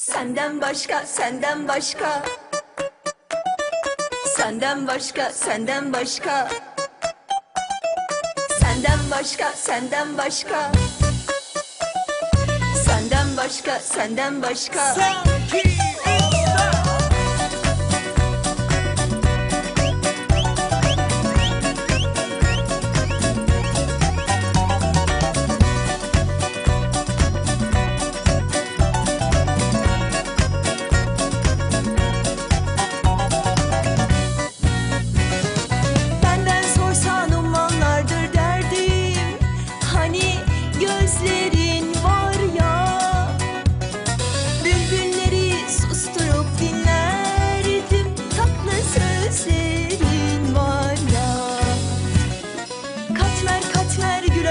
Senden başka, senden başka. Senden başka, senden başka. Senden başka, senden başka. Senden başka, senden başka. Benden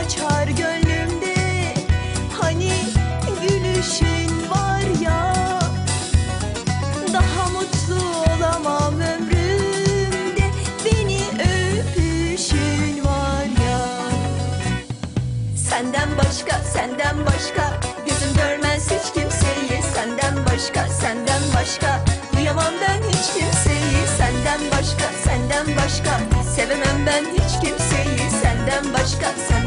açar gönlümde. Hani gülüşün var ya daha mutlu olamam ömrümde. Beni öpüşün var ya. Senden başka, senden başka Gözüm görmez kimseyi. Senden başka, senden başka Duyamam hiç kimseyi. Senden başka, senden başka Sevemem ben hiç kimseyi. Senden başka, senden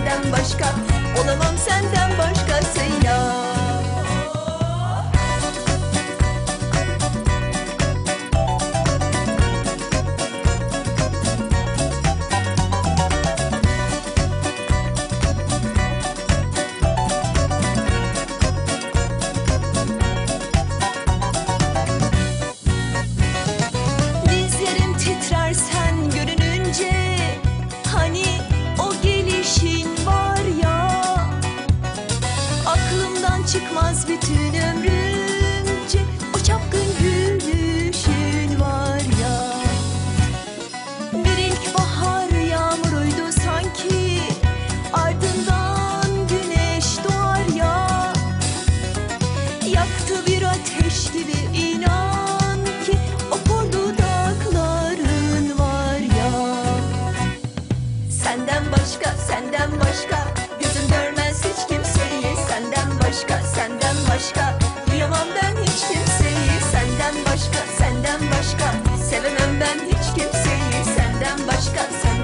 Çıkmaz bütün ömrümce O çapkın gülüşün var ya. Bir ilkbahar yağmuruydu sanki Ardından güneş doğar ya. Yaktı bir ateş gibi inan.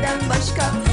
senden başka